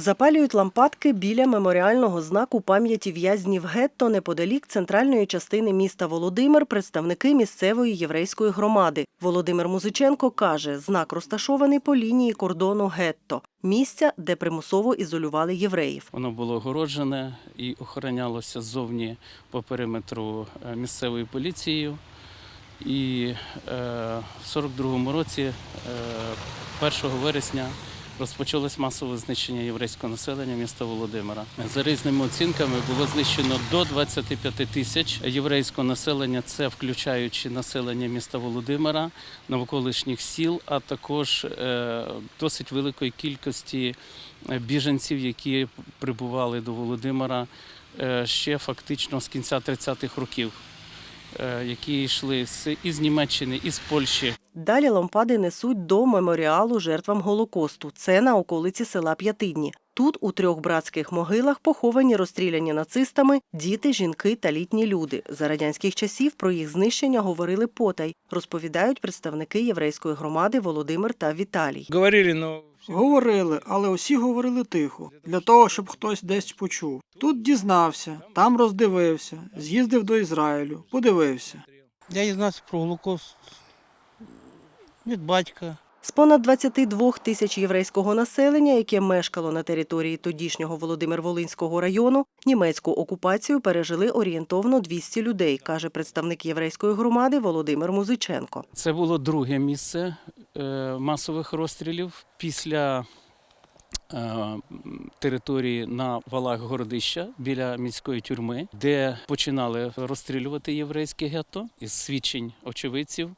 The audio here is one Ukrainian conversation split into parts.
Запалюють лампадки біля меморіального знаку пам'яті в'язнів гетто неподалік центральної частини міста Володимир представники місцевої єврейської громади. Володимир Музиченко каже, знак розташований по лінії кордону гетто, місця, де примусово ізолювали євреїв. Воно було огороджене і охоронялося ззовні по периметру е, місцевою поліцією. І е, в 42-му році, е, 1 вересня, розпочалось масове знищення єврейського населення міста Володимира. За різними оцінками було знищено до 25 тисяч єврейського населення, це включаючи населення міста Володимира, навколишніх сіл, а також е, досить великої кількості е, біженців, які прибували до Володимира е, ще фактично з кінця 30-х років, які йшли з із Німеччини, із Польщі. Далі лампади несуть до меморіалу жертвам Голокосту. Це на околиці села П'ятидні. Тут у трьох братських могилах поховані розстріляні нацистами діти, жінки та літні люди. За радянських часів про їх знищення говорили потай, розповідають представники єврейської громади Володимир та Віталій. Говорили, но Говорили, але усі говорили тихо, для того, щоб хтось десь почув. Тут дізнався, там роздивився, з'їздив до Ізраїлю, подивився. я дізнався про Голокост від батька. З понад 22 тисяч єврейського населення, яке мешкало на території тодішнього Володимир-Волинського району, німецьку окупацію пережили орієнтовно 200 людей, каже представник єврейської громади Володимир Музиченко. Це було друге місце масових розстрілів після е, території на валах Городища біля міської тюрми, де починали розстрілювати єврейське гетто із свідчень очевидців.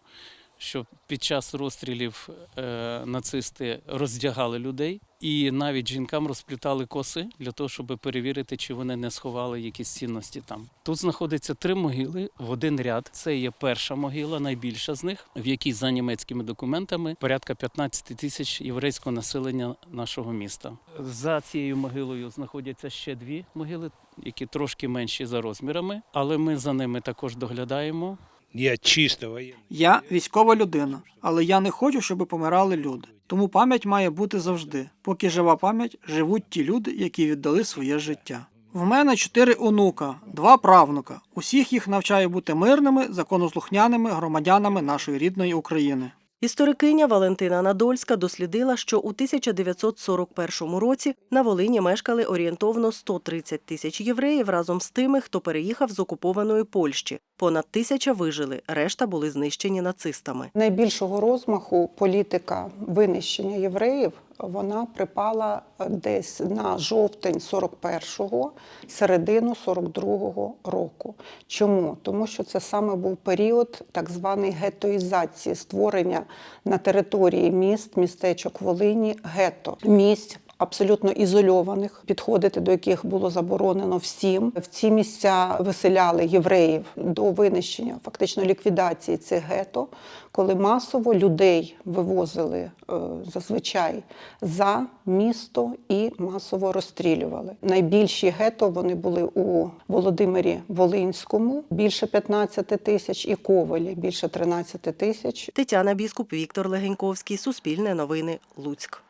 Що під час розстрілів е, нацисти роздягали людей, і навіть жінкам розплітали коси для того, щоб перевірити, чи вони не сховали якісь цінності там. Тут знаходиться три могили в один ряд. Це є перша могила, найбільша з них, в якій за німецькими документами порядка 15 тисяч єврейського населення нашого міста. За цією могилою знаходяться ще дві могили, які трошки менші за розмірами, але ми за ними також доглядаємо. Я чисто воєнний. Я військова людина, але я не хочу, щоб помирали люди. Тому пам'ять має бути завжди. Поки жива пам'ять, живуть ті люди, які віддали своє життя. В мене чотири онука, два правнука. Усіх їх навчаю бути мирними, законослухняними громадянами нашої рідної України. Історикиня Валентина Надольська дослідила, що у 1941 році на Волині мешкали орієнтовно 130 тисяч євреїв разом з тими, хто переїхав з окупованої Польщі. Понад тисяча вижили, решта були знищені нацистами. найбільшого розмаху політика винищення євреїв вона припала десь на жовтень 41-го, середину 42-го року. Чому? Тому що це саме був період так званої гетоїзації, створення на території міст, містечок Волині гетто, місць. Абсолютно ізольованих, підходити до яких було заборонено всім. В ці місця виселяли євреїв до винищення, фактично ліквідації цих гетто, коли масово людей вивозили е, зазвичай за місто і масово розстрілювали. Найбільші гетто вони були у Володимирі Волинському, більше 15 тисяч, і Ковалі більше 13 тисяч. Тетяна Біскуп, Віктор Легеньковський, Суспільне новини, Луцьк.